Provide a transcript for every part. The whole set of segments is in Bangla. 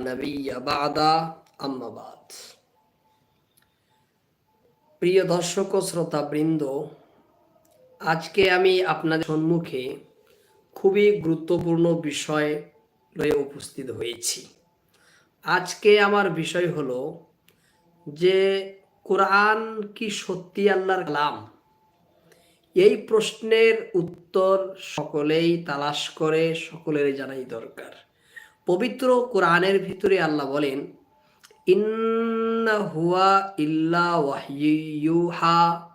নবিয়্যা বাদা, আম্মা বাদ। প্রিয় দর্শক ও শ্রোতা বৃন্দ আজকে আমি আপনাদের সম্মুখে খুবই গুরুত্বপূর্ণ বিষয় লয়ে উপস্থিত হয়েছি। আজকে আমার বিষয় হলো যে কোরআন কি সত্যি আল্লাহর কালাম? এই প্রশ্নের উত্তর সকলেই তালাশ করে সকলের জানাই দরকার। পবিত্র কোরআনের ভিতরে আল্লাহ বলেন, ইন্না হুয়া ইল্লা ওয়াহিয়ুহা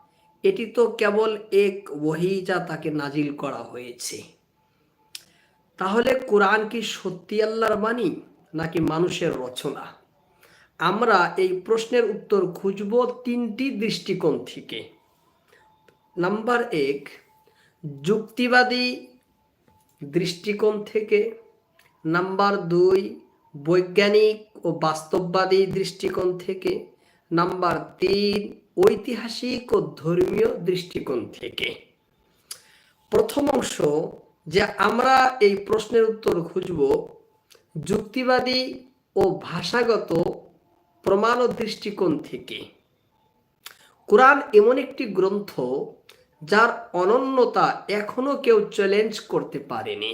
এটি তো কেবল এক ওহি যা তাকে নাজিল করা হয়েছে। তাহলে কোরআন কি সত্যি আল্লাহর বাণী, নাকি মানুষের রচনা? আমরা এই প্রশ্নের উত্তর খুঁজব তিনটি দৃষ্টিকোণ থেকে। নাম্বার এক, যুক্তিবাদী দৃষ্টিকোণ থেকে। নাম্বার দুই, বৈজ্ঞানিক ও বাস্তববাদী দৃষ্টিকোণ থেকে। নাম্বার তিন, ঐতিহাসিক ও ধর্মীয় দৃষ্টিকোণ থেকে। প্রথম অংশ যে আমরা এই প্রশ্নের উত্তর খুঁজব, যুক্তিবাদী ও ভাষাগত প্রমাণ ও দৃষ্টিকোণ থেকে। কোরআন এমন একটি গ্রন্থ যার অনন্যতা এখনও কেউ চ্যালেঞ্জ করতে পারেনি।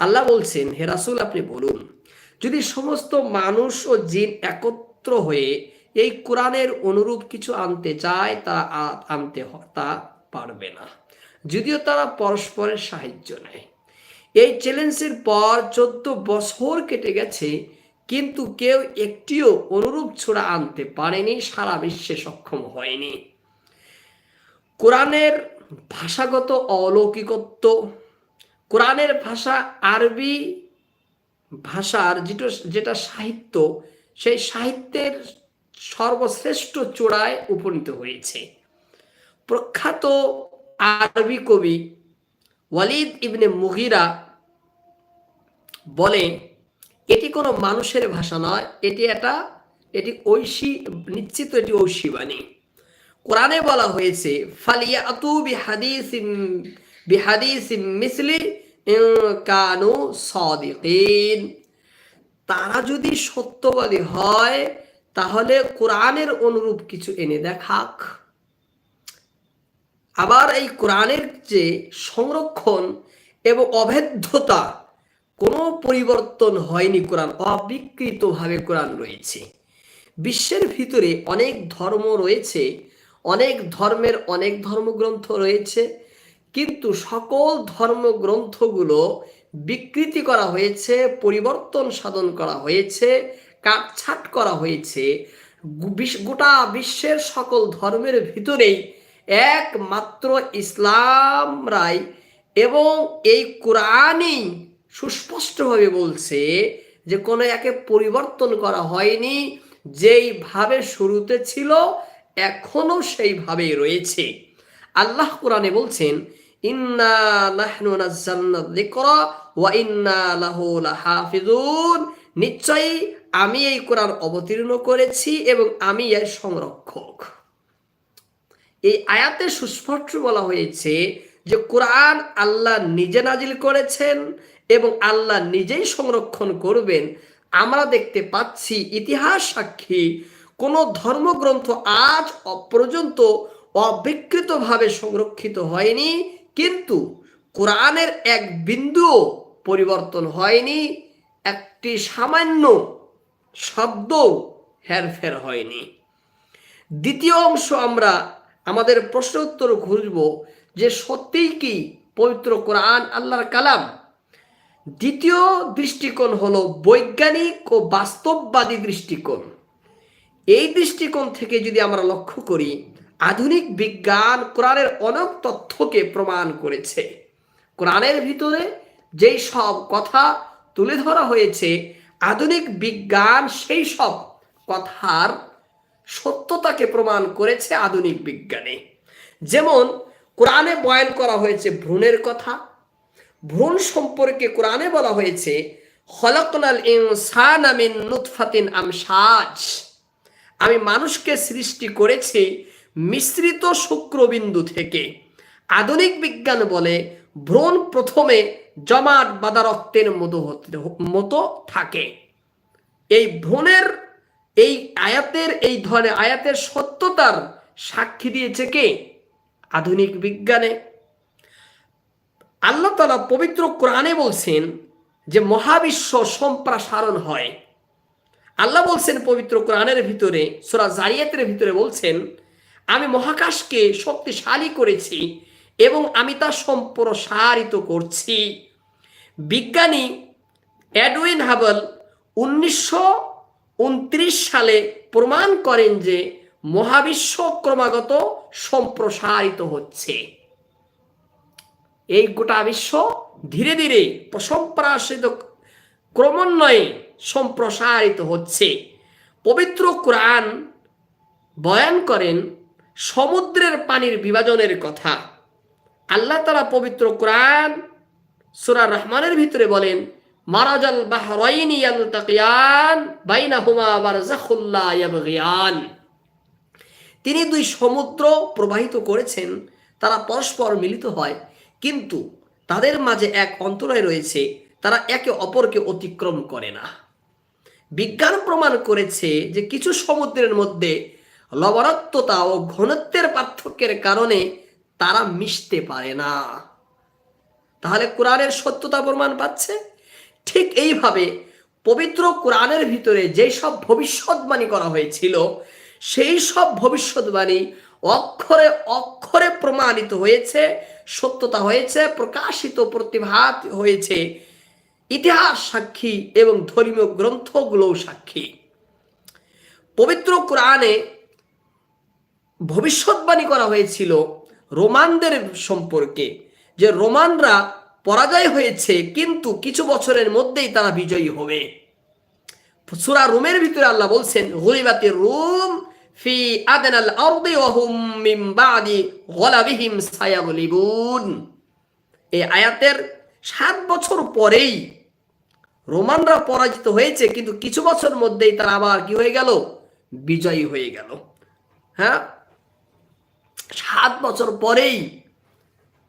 আল্লাহ বলছেন, হে রাসূল, আপনি বলুন, যদি সমস্ত মানুষ ও জিন একত্র হয়ে এই কোরআনের অনুরূপ কিছু আনতে চায়, তা আনতে তা পারবে না। যদিও তারা পরস্পরের সাহায্য নেয়। এই চ্যালেঞ্জের পর চোদ্দ বছর কেটে গেছে, কিন্তু কেউ একটিও অনুরূপ ছোড়া আনতে পারেনি, সারা বিশ্বে সক্ষম হয়নি। কোরআনের ভাষাগত অলৌকিকত্ব কোরআনের ভাষা আরবি ভাষার যেটা যেটা সাহিত্য, সেই সাহিত্যের সর্বশ্রেষ্ঠ চূড়ায় উপনীত হয়েছে। প্রখ্যাত আরবি কবি ওয়ালিদ ইবনে মুগিরা বলে, এটি কোনো মানুষের ভাষা নয়, এটি একটা, এটি ঐশী, নিশ্চিত এটি ঐশী বাণী কোরআনে বলা হয়েছে ফালিয়া আতু বিহাদিস বিহাদিস মিসলি কানু সদিকিন। তারা যদি সত্যবাদী হয়, তাহলে কোরআনের অনুরূপ কিছু এনে দেখাক। আবার এই কোরআনের যে সংরক্ষণ এবং অভেদ্যতা, কোনো পরিবর্তন হয়নি কোরআন, অবিকৃতভাবে কোরআন রয়েছে। বিশ্বের ভিতরে অনেক ধর্ম রয়েছে, অনেক ধর্মের অনেক ধর্মগ্রন্থ রয়েছে কিন্তু সকল ধর্মগ্রন্থগুলো বিকৃতি করা হয়েছে, পরিবর্তন সাধন করা হয়েছে, কাটছাট করা হয়েছে। গোটা বিশ্বের সকল ধর্মের ভিতরেই একমাত্র ইসলাম রায় এবং এই কোরআনই সুস্পষ্টভাবে বলছে যে কোনো একে পরিবর্তন করা হয়নি, যেইভাবে শুরুতে ছিল এখনও সেইভাবেই রয়েছে। আল্লাহ কোরআনে বলছেন নিশ্চয়ই আমি এই কোরআন অবতীর্ণ করেছি এবং আমি এর সংরক্ষক। এই আয়াতে সুস্পষ্ট বলা হয়েছে যে কোরআন আল্লাহ নিজে নাজিল করেছেন এবং আল্লাহ নিজেই সংরক্ষণ করবেন। আমরা দেখতে পাচ্ছি ইতিহাস সাক্ষী, কোন ধর্মগ্রন্থ আজ অপর্যন্ত অবিকৃতভাবে সংরক্ষিত হয়নি। কিন্তু কোরআনের এক বিন্দুও পরিবর্তন হয়নি, একটি সামান্য শব্দ হেরফের হয়নি। দ্বিতীয় অংশ আমরা আমাদের প্রশ্ন উত্তর খুঁজব যে সত্যিই কি পবিত্র কোরআন আল্লাহর কালাম? দ্বিতীয় দৃষ্টিকোণ হলো বৈজ্ঞানিক ও বাস্তববাদী দৃষ্টিকোণ। এই দৃষ্টিকোণ থেকে যদি আমরা লক্ষ্য করি আধুনিক বিজ্ঞান কোরআনের অনেক তথ্যকে প্রমাণ করেছে। কোরআনের ভিতরে যেই সব কথা তুলে ধরা হয়েছে, আধুনিক বিজ্ঞান সেই সব কথার সত্যতাকে প্রমাণ করেছে আধুনিক বিজ্ঞানে। যেমন কোরআনে বয়ান করা হয়েছে ভ্রূণের কথা। ভ্রূণ সম্পর্কে কোরআনে বলা হয়েছে, খলকনাল ইনসান আমিন নুতফাতিন আমসাজ। আমি মানুষকে সৃষ্টি করেছি মিশ্রিত শুক্রবিন্দু থেকে। আধুনিক বিজ্ঞান বলে ভ্রূণ প্রথমে জমাট বাঁধা রক্তের মতো মতো থাকে। এই ভ্রূণের এই আয়াতের, এই ধরনের আয়াতের সত্যতার সাক্ষী দিয়েছে কে? আধুনিক বিজ্ঞানে। আল্লাহ তালা পবিত্র কোরআনে বলছেন যে মহাবিশ্ব সম্প্রসারণ হয়। আল্লাহ বলছেন পবিত্র কোরআনের ভিতরে, সোরা জারিয়াতের ভিতরে বলছেন আমি মহাকাশকে শক্তিশালী করেছি এবং আমি তা সম্প্রসারিত করছি। বিজ্ঞানী এডউইন হাবল উনিশশো উনত্রিশ সালে প্রমাণ করেন যে মহাবিশ্ব ক্রমাগত সম্প্রসারিত হচ্ছে। এই গোটা বিশ্ব ধীরে ধীরে সম্প্রসারিত ক্রমান্বয়ে সম্প্রসারিত হচ্ছে। পবিত্র কোরআন বয়ান করেন সমুদ্রের পানির বিভাজনের কথা। আল্লাহ তালা পবিত্র কোরআন সুরা রহমানের ভিতরে বলেন, মারাজাল বাহরাইনি তিনি দুই সমুদ্র প্রবাহিত করেছেন, তারা পরস্পর মিলিত হয়, কিন্তু তাদের মাঝে এক অন্তরায় রয়েছে, তারা একে অপরকে অতিক্রম করে না। বিজ্ঞান প্রমাণ করেছে যে কিছু সমুদ্রের মধ্যে লবণাক্ততা ও ঘনত্বের পার্থক্যের কারণে তারা মিশতে পারে না। তাহলে কোরআনের সত্যতা প্রমাণ পাচ্ছে? ঠিক এইভাবে পবিত্র কোরআনের ভিতরে যেই সব ভবিষ্যৎবাণী করা হয়েছিল, সেই সব ভবিষ্যৎবাণী অক্ষরে অক্ষরে প্রমাণিত হয়েছে, সত্যতা হয়েছে, প্রকাশিত, প্রতিভাত হয়েছে। ইতিহাস সাক্ষী এবং ধর্মীয় গ্রন্থগুলোও সাক্ষী। পবিত্র কোরআনে ভবিষ্যৎবাণী করা হয়েছিল রোমানদের সম্পর্কে, যে রোমানরা পরাজয় হয়েছে, কিন্তু কিছু বছরের মধ্যেই তারা বিজয়ী হবে। সুরা রুমের ভিতরে আল্লাহ বলছেন গরিবাতের রুম ফি আদনাল আরদি ওয়া হুম মিন বাদি গলাবিহিম সায়াগলিবুন। এই আয়াতের সাত বছর পরেই রোমানরা পরাজিত হয়েছে, কিন্তু কিছু বছর মধ্যেই তারা আবার কি হয়ে গেল? বিজয়ী হয়ে গেল। হ্যাঁ? সাত বছর পরেই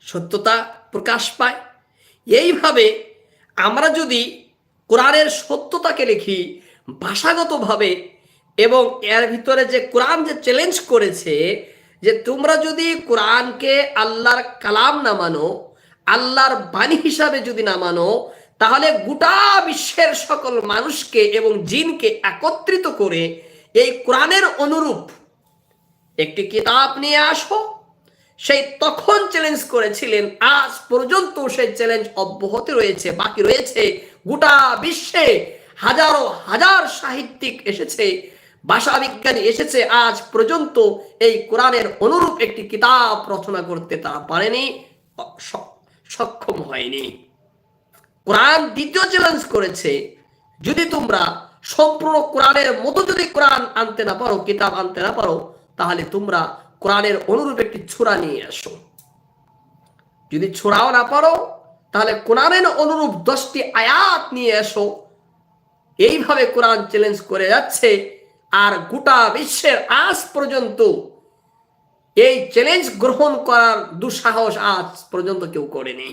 সত্যতা প্রকাশ পায়। এইভাবে আমরা যদি কোরআনের সত্যতাকে লিখি ভাষাগতভাবে এবং এর ভিতরে যে কোরআন যে চ্যালেঞ্জ করেছে যে তোমরা যদি কোরআনকে আল্লাহর কালাম না মানো, আল্লাহর বাণী হিসাবে যদি না মানো, তাহলে গোটা বিশ্বের সকল মানুষকে এবং জিনকে একত্রিত করে এই কোরআনের অনুরূপ একটি কিতাব নিয়ে আসো সেই তখন চ্যালেঞ্জ করেছিলেন। আজ পর্যন্ত সেই চ্যালেঞ্জ অব্যাহত রয়েছে, বাকি রয়েছে গোটা বিশ্বে। হাজারো হাজার সাহিত্যিক এসেছে, ভাষা বিজ্ঞানী এসেছে। আজ পর্যন্ত এই কোরআনের অনুরূপ একটি কিতাব রচনা করতে তারা পারেনি সক্ষম হয়নি। কোরআন দ্বিতীয় চ্যালেঞ্জ করেছে। যদি তোমরা সম্পূর্ণ কোরআনের মতো যদি কোরআন আনতে না পারো, কিতাব আনতে না পারো, তাহলে তোমরা কোরআনের অনুরূপ একটি ছোড়া নিয়ে আসো। যদি ছোড়াও না পারো, তাহলে কোরআনের অনুরূপ দশটি আয়াত নিয়ে এসো। এইভাবে কোরআন চ্যালেঞ্জ করে যাচ্ছে, আর গোটা বিশ্বের আজ পর্যন্ত এই চ্যালেঞ্জ গ্রহণ করার দুঃসাহস আজ পর্যন্ত কেউ করেনি।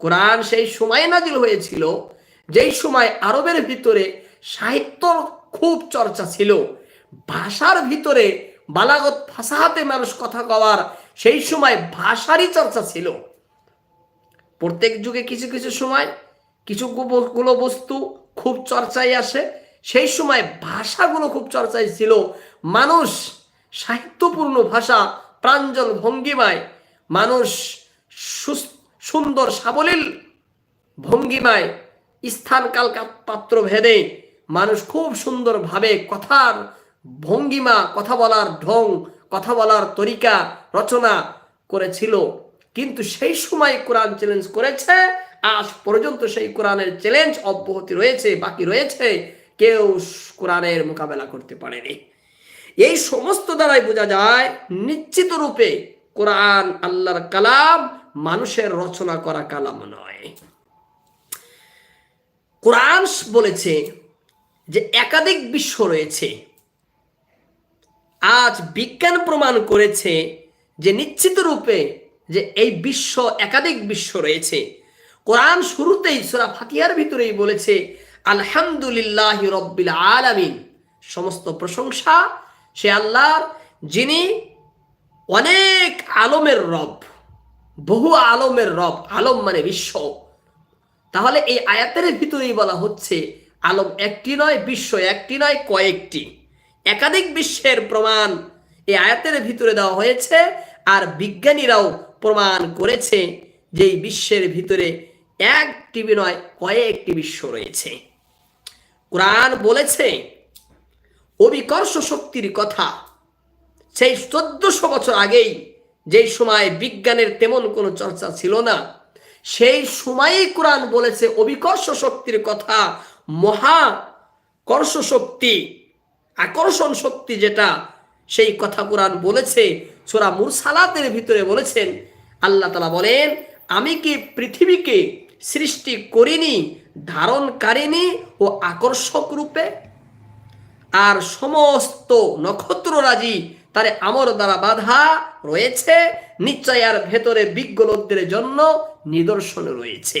কোরআন সেই সময় নাজিল হয়েছিল, যেই সময় আরবের ভিতরে সাহিত্য খুব চর্চা ছিল, ভাষার ভিতরে বালাগত ভাষাতে মানুষ কথা কওয়ার সেই সময় ভাষারই চর্চা ছিল। প্রত্যেক যুগে কিছু কিছু সময় কিছু গুলো বস্তু খুব চর্চায় আসে, সেই সময় ভাষাগুলো খুব চর্চায় ছিল। মানুষ সাহিত্যপূর্ণ ভাষা, প্রাঞ্জল ভঙ্গিমায় মানুষ সুন্দর সাবলীল ভঙ্গিমায় স্থান কাল কা- পাত্র ভেদে মানুষ খুব সুন্দরভাবে কথার ভঙ্গিমা, কথা বলার ঢং, কথা বলার তরিকা, রচনা করেছিল। কিন্তু সেই সময় কোরআন চ্যালেঞ্জ করেছে, আজ পর্যন্ত সেই কোরআনের চ্যালেঞ্জ অব্যাহতি রয়েছে, বাকি রয়েছে, কেউ কোরআনের মোকাবেলা করতে পারেনি। এই সমস্ত দ্বারাই বোঝা যায়, নিশ্চিত রূপে কোরআন আল্লাহর কালাম মানুষের রচনা করা কালাম নয়। কোরআন বলেছে যে একাধিক বিশ্ব রয়েছে আজ বিজ্ঞান প্রমাণ করেছে যে নিশ্চিত রূপে যে এই বিশ্ব, একাধিক বিশ্ব রয়েছে। কোরআন শুরুতেই সুরা ফাতিয়ার ভিতরেই বলেছে, আলহামদুলিল্লাহ রব্বিল আলামিন। সমস্ত প্রশংসা সে আল্লাহর, যিনি অনেক আলমের রব, বহু আলমের রব, আলম মানে বিশ্ব। তাহলে এই আয়াতের ভিতরেই বলা হচ্ছে, আলম একটি নয়, বিশ্ব একটি নয়, কয়েকটি। একাধিক বিশ্বের প্রমাণ এই আয়াতের ভিতরে দেওয়া হয়েছে, আর বিজ্ঞানীরাও প্রমাণ করেছে যে বিশ্বের ভিতরে একটি নয়, কয়েকটি বিশ্ব রয়েছে। কোরআন বলেছে, অবিকর্ষ শক্তির কথা। সেই চোদ্দশো বছর আগেই যেই সময় বিজ্ঞানের তেমন কোনো চর্চা ছিল না, সেই সময়েই কোরআন বলেছে অবিকর্ষ শক্তির কথা মহা কর্ষ শক্তি। আকর্ষণ শক্তি যেটা সেই কথা কোরআন বলেছে, সোরা মুরসালাতের ভিতরে বলেছেন। আল্লাহ তালা বলেন, আমি কি পৃথিবীকে সৃষ্টি করিনি, ধারণকারিনী ও আকর্ষক রূপে? আর সমস্ত নক্ষত্ররাজি তারে আমর দ্বারা বাধা রয়েছে, নিশ্চয় আর ভেতরে বিজ্ঞ লোকদের জন্য নিদর্শন রয়েছে।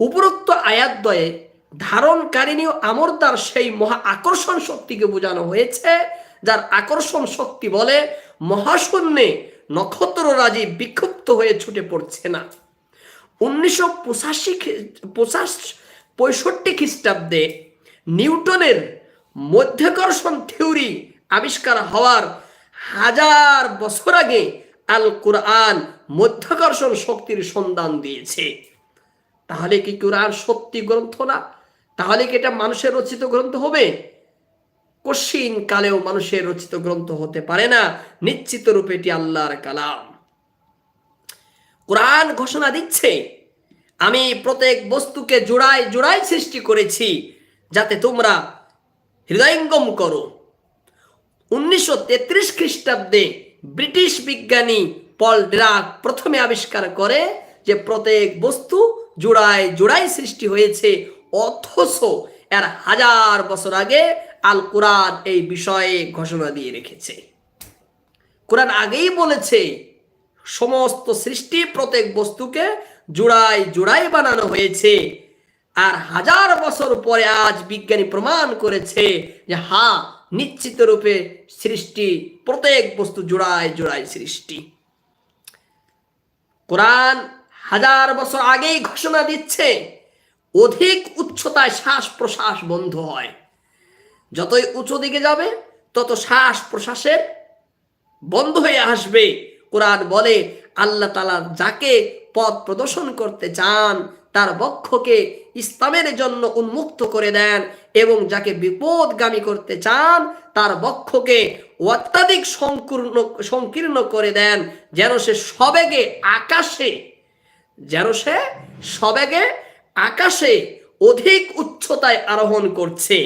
উপরোক্ত আয়াতদ্বয়ে ধারণকারিণী আমরদার সেই মহা আকর্ষণ শক্তিকে বোঝানো হয়েছে, যার আকর্ষণ শক্তি বলে মহাশূন্যে নক্ষত্ররাজি বিক্ষুব্ধ হয়ে ছুটে পড়ছে না। উনিশশো পঁচাশি পঁচাশ পঁয়ষট্টি খ্রিস্টাব্দে নিউটনের মধ্যাকর্ষণ থিওরি আবিষ্কার হওয়ার হাজার বছর আগে আল কোরআন মধ্যাকর্ষণ শক্তির সন্ধান দিয়েছে। তাহলে কি কোরআন সত্যি গ্রন্থ না? তাহলে কি এটা মানুষের রচিত গ্রন্থ হবে? কশিন কালেও মানুষের রচিত গ্রন্থ হতে পারে না। নিশ্চিত রূপে এটি আল্লাহর কালাম। কোরআন ঘোষণা দিচ্ছে, আমি প্রত্যেক বস্তুকে জোড়ায় জোড়ায় সৃষ্টি করেছি যাতে তোমরা হৃদয়ঙ্গম করো। উনিশশো তেত্রিশ খ্রিস্টাব্দে ব্রিটিশ বিজ্ঞানী পল ড্রাক প্রথমে আবিষ্কার করে যে প্রত্যেক বস্তু জোড়ায় জোড়ায় সৃষ্টি হয়েছে অথচ এর হাজার বছর আগে আল কোরআন এই বিষয়ে ঘোষণা দিয়ে রেখেছে। কোরআন আগেই বলেছে, সমস্ত সৃষ্টি প্রত্যেক বস্তুকে জোড়ায় জোড়ায় বানানো হয়েছে। আর হাজার বছর পরে আজ বিজ্ঞানী প্রমাণ করেছে যে হ্যাঁ নিশ্চিত রূপে সৃষ্টি প্রত্যেক বস্তু জোড়ায় জোড়ায় সৃষ্টি। কোরআন হাজার বছর আগেই ঘোষণা দিচ্ছে অধিক উচ্চতায় শ্বাস প্রশ্বাস বন্ধ হয়। যতই উঁচু দিকে যাবে, তত শ্বাস প্রশ্বাসের বন্ধ হয়ে আসবে। কোরআন বলে, আল্লাহ তালা যাকে পথ প্রদর্শন করতে চান, তার বক্ষকে ইসলামের জন্য উন্মুক্ত করে দেন এবং যাকে বিপদগামী করতে চান, তার বক্ষকে অত্যাধিক সংকীর্ণ সংকীর্ণ করে দেন, যেন সে সবেগে আকাশে, যেন সে সবেগে আকাশে অধিক উচ্চতায় আরোহণ করছে।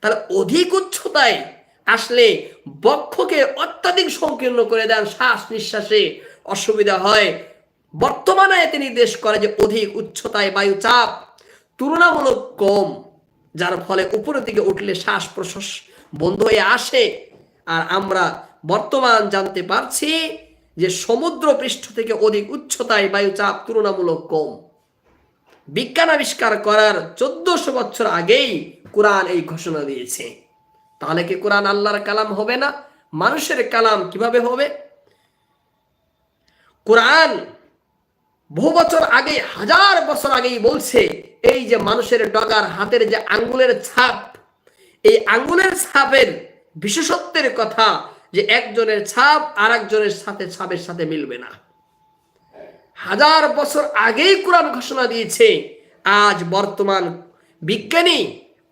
তাহলে অধিক উচ্চতায় আসলে বক্ষকে অত্যাধিক সংকীর্ণ করে দেন শ্বাস নিঃশ্বাসে। অসুবিধা হয়। বর্তমানে এতে নির্দেশ করে যে অধিক উচ্চতায় বায়ু চাপ তুলনামূলক কম, যার ফলে উপরের দিকে উঠলে শ্বাস প্রশ্বাস বন্ধ হয়ে আসে। আর আমরা বর্তমান জানতে পারছি যে সমুদ্র পৃষ্ঠ থেকে অধিক উচ্চতায় বায়ু চাপ তুলনামূলক কম। বিজ্ঞান আবিষ্কার করার চোদ্দশো বছর আগেই কোরআন এই ঘোষণা দিয়েছে। তাহলে কি কোরআন আল্লাহর কালাম হবে না? মানুষের কালাম কীভাবে হবে? কোরআন বহু বছর আগে, হাজার বছর আগেই বলছে, এই যে মানুষের ডগার হাতের যে আঙ্গুলের ছাপ, এই আঙ্গুলের ছাপের বিশেষত্বের কথা যে একজনের ছাপ আর একজনের সাথে, ছাপের সাথে মিলবে না। হাজার বছর আগেই কোরআন ঘোষণা দিয়েছে, আজ বর্তমান বিজ্ঞানী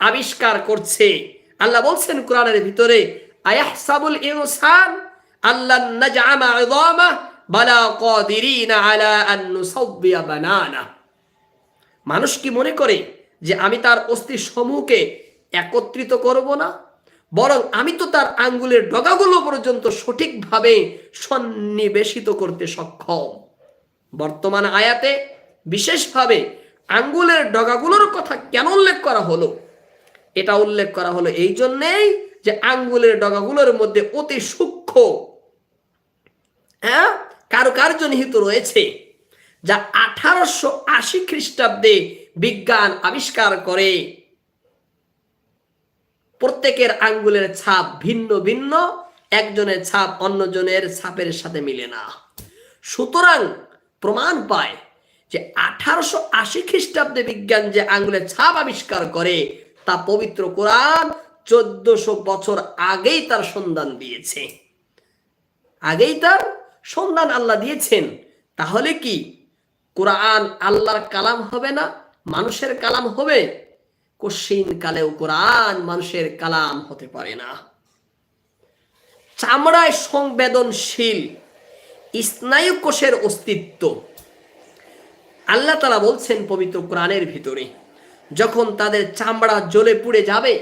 আবিষ্কার করছে। আল্লাহ বলছেন কোরআনের ভিতরে, আয়াহসাবুল ইনসান আল্লাহ নাজআমা ইযামা বালা কাদিরিনা আলা আন বানানা। মানুষ কি মনে করে যে আমি তার অস্থি সমূহকে একত্রিত করব না, বরং আমি তো তার আঙ্গুলের ডগাগুলো পর্যন্ত সঠিকভাবে সন্নিবেশিত করতে সক্ষম? বর্তমান আয়াতে বিশেষভাবে আঙ্গুলের ডগাগুলোর কথা কেন উল্লেখ করা হলো? এটা উল্লেখ করা হলো এই জন্যেই যে আঙ্গুলের ডগাগুলোর মধ্যে অতি সূক্ষ্ম হ্যাঁ কারুকার্য নিহিত রয়েছে, যা আঠারোশো আশি খ্রিস্টাব্দে বিজ্ঞান আবিষ্কার করে। প্রত্যেকের আঙ্গুলের ছাপ ভিন্ন ভিন্ন, একজনের ছাপ অন্যজনের ছাপের সাথে মিলে না। সুতরাং প্রমাণ পায় যে আঠারোশো আশি খ্রিস্টাব্দে বিজ্ঞান যে আঙ্গুলের ছাপ আবিষ্কার করে, তা পবিত্র কোরআন চোদ্দশো বছর আগেই তার সন্ধান দিয়েছে। আগেই তার সন্ধান আল্লাহ দিয়েছেন। তাহলে কি কোরআন আল্লাহর কালাম হবে না মানুষের কালাম হবে? কশিন কালেও কোরআন মানুষের কালাম হতে পারে না। চামড়ায় সংবেদনশীল স্নায়ু কোষের অস্তিত্ব। আল্লাহ তালা বলছেন পবিত্র কোরআনের ভিতরে, যখন তাদের চামড়া জ্বলে পুড়ে যাবে,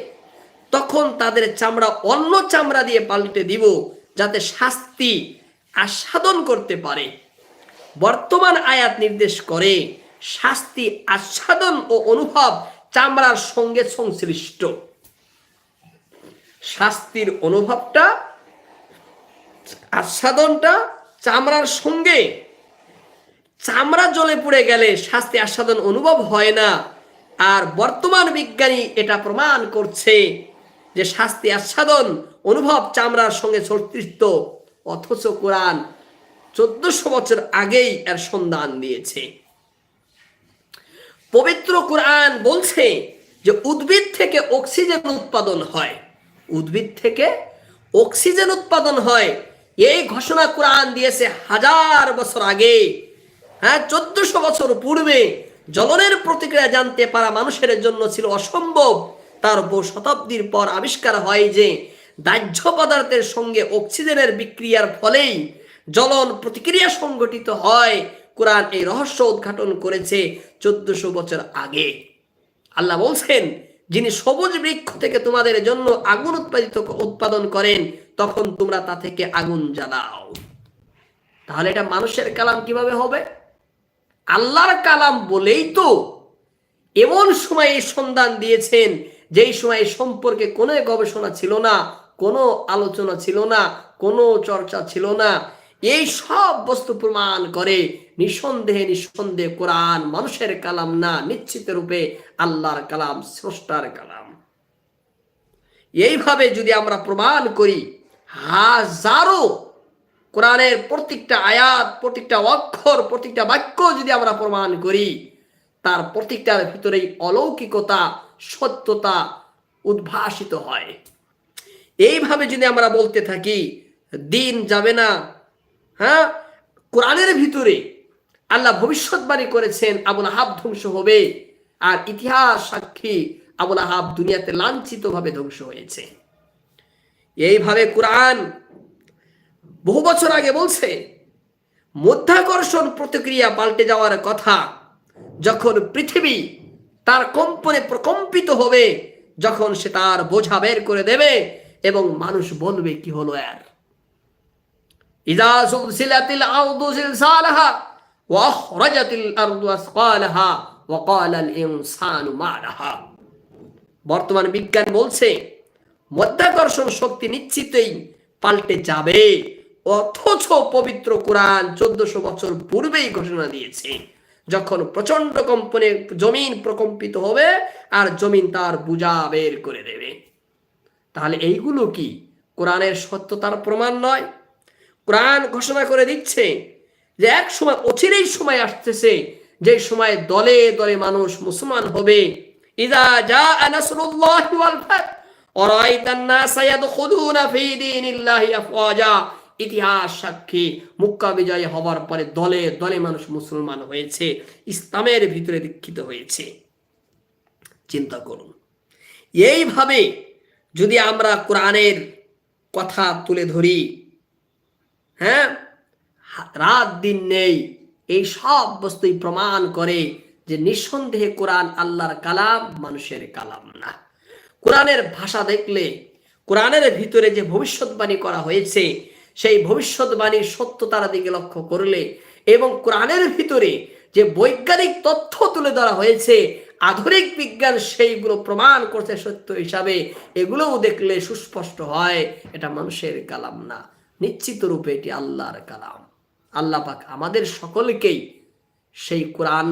তখন তাদের চামড়া অন্য চামড়া দিয়ে পাল্টে দিব, যাতে শাস্তি আস্বাদন করতে পারে। বর্তমান আয়াত নির্দেশ করে শাস্তি আস্বাদন ও অনুভব চামড়ার সঙ্গে সংশ্লিষ্ট। শাস্তির অনুভবটা, আস্বাদনটা চামড়ার সঙ্গে। চামড়া জলে পুড়ে গেলে শাস্তি আস্বাদন অনুভব হয় না। আর বর্তমান বিজ্ঞানী এটা প্রমাণ করছে যে শাস্তি আস্বাদন অনুভব চামড়ার সঙ্গে সংশ্লিষ্ট অথচ কোরআন চোদ্দশো বছর আগেই এর সন্ধান দিয়েছে। পবিত্র কোরআন বলছে যে উদ্ভিদ থেকে অক্সিজেন উৎপাদন হয়। উদ্ভিদ থেকে অক্সিজেন উৎপাদন হয়। এই ঘোষণা কোরআন দিয়েছে হাজার বছর আগে। হ্যাঁ চোদ্দশো বছর পূর্বে জলনের প্রতিক্রিয়া জানতে পারা মানুষের জন্য ছিল অসম্ভব। তার বহু শতাব্দীর পর আবিষ্কার হয় যে, দাহ্য পদার্থের সঙ্গে অক্সিজেনের বিক্রিয়ার ফলেই জ্বলন প্রতিক্রিয়া সংগঠিত হয়। কোরআন এই রহস্য উদ্ঘাটন করেছে চোদ্দশো বছর আগে। আল্লাহ বলছেন, যিনি সবুজ বৃক্ষ থেকে তোমাদের জন্য আগুন উৎপাদিত উৎপাদন করেন তখন তোমরা তা থেকে আগুন জ্বালাও। তাহলে এটা মানুষের কালাম কীভাবে হবে? আল্লাহর কালাম বলেই তো এমন সময় এই সন্ধান দিয়েছেন, যেই সময় সম্পর্কে কোনো গবেষণা ছিল না, কোনো আলোচনা ছিল না, কোনো চর্চা ছিল না। এই সব বস্তু প্রমাণ করে নিঃসন্দেহে নিঃসন্দেহে কোরআন মানুষের কালাম না, নিশ্চিত রূপে আল্লাহর কালাম, স্রষ্টার কালাম। এইভাবে যদি আমরা প্রমাণ করি হাজারো কোরআনের প্রত্যেকটা আয়াত, প্রত্যেকটা অক্ষর, প্রত্যেকটা বাক্য যদি আমরা প্রমাণ করি, তার প্রত্যেকটার ভিতরেই অলৌকিকতা, সত্যতা উদ্ভাসিত হয়। এইভাবে যদি আমরা বলতে থাকি, দিন যাবে না হ্যাঁ? কোরআনের ভিতরে আল্লাহ ভবিষ্যৎবাণী করেছেন, আবুল আহাব ধ্বংস হবে, আর ইতিহাস সাক্ষী আবুল আহাব দুনিয়াতে লাঞ্ছিত ভাবে ধ্বংস হয়েছে। এইভাবে কোরআন বহু বছর আগে বলছে, মধ্যাকর্ষণ প্রতিক্রিয়া পাল্টে যাওয়ার কথা যখন পৃথিবী তার কম্পনে প্রকম্পিত হবে, যখন সে তার বোঝা বের করে দেবে এবং মানুষ বলবে, কি হলো এর? ইদা সুলসিলাতিল আরদু জিলসালাহা ওয়া আখরাজাতিল আরদু আসকালাহা ওয়া ক্বালাল ইনসানু মা বর্তমান বিজ্ঞান বলছে মধ্যাকর্ষণ শক্তি নিশ্চিতই পাল্টে যাবে। অথচ পবিত্র কোরআন চোদ্দশো বছর পূর্বেই ঘোষণা দিয়েছে, যখন প্রচণ্ড কম্পনে জমিন প্রকম্পিত হবে আর জমিন তার বুঝা বের করে দেবে। তাহলে এইগুলো কি? কোরআনের সত্যতার প্রমাণ নয়? কোরআন ঘোষণা করে দিচ্ছে যে এক সময় অচিরেই সময় আসতেছে, যে সময় দলে দলে মানুষ মুসলমান হবে। ইদা যা ওয়াল ইতিহাস সাক্ষী, মুক্কা বিজয় হওয়ার পরে দলে দলে মানুষ মুসলমান হয়েছে, ইসলামের ভিতরে দীক্ষিত হয়েছে। চিন্তা করুন। এইভাবে যদি আমরা কোরআনের কথা তুলে ধরি হ্যাঁ? রাত দিন নেই, এই সব বস্তুই প্রমাণ করে যে নিঃসন্দেহে কোরআন আল্লাহর কালাম মানুষের কালাম না। কোরআনের ভাষা দেখলে, কোরআনের ভিতরে যে ভবিষ্যৎবাণী করা হয়েছে, সেই ভবিষ্যৎবাণীর সত্যতার দিকে লক্ষ্য করলে এবং কোরআনের ভিতরে যে বৈজ্ঞানিক তথ্য তুলে ধরা হয়েছে, আধুনিক বিজ্ঞান সেইগুলো প্রমাণ করছে সত্য হিসাবে, এগুলোও দেখলে সুস্পষ্ট হয়, এটা মানুষের কালাম না। নিশ্চিত রূপে এটি আল্লাহর কালাম। আল্লাহ পাক আমাদের সকলকেই সেই কোরআন,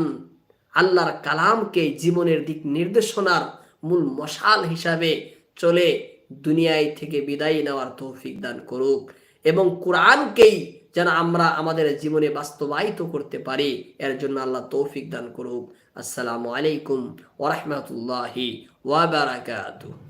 আল্লাহর কালামকে জীবনের দিক নির্দেশনার মূল মশাল হিসাবে চলে দুনিয়ায় থেকে বিদায় নেওয়ার তৌফিক দান করুক। এবং কোরআনকেই যেন আমরা আমাদের জীবনে বাস্তবায়িত করতে পারি, এর জন্য আল্লাহ তৌফিক দান করুক। আসসালামু আলাইকুম ওরহমতুল্লাহি ওয়াবারাকাতুহ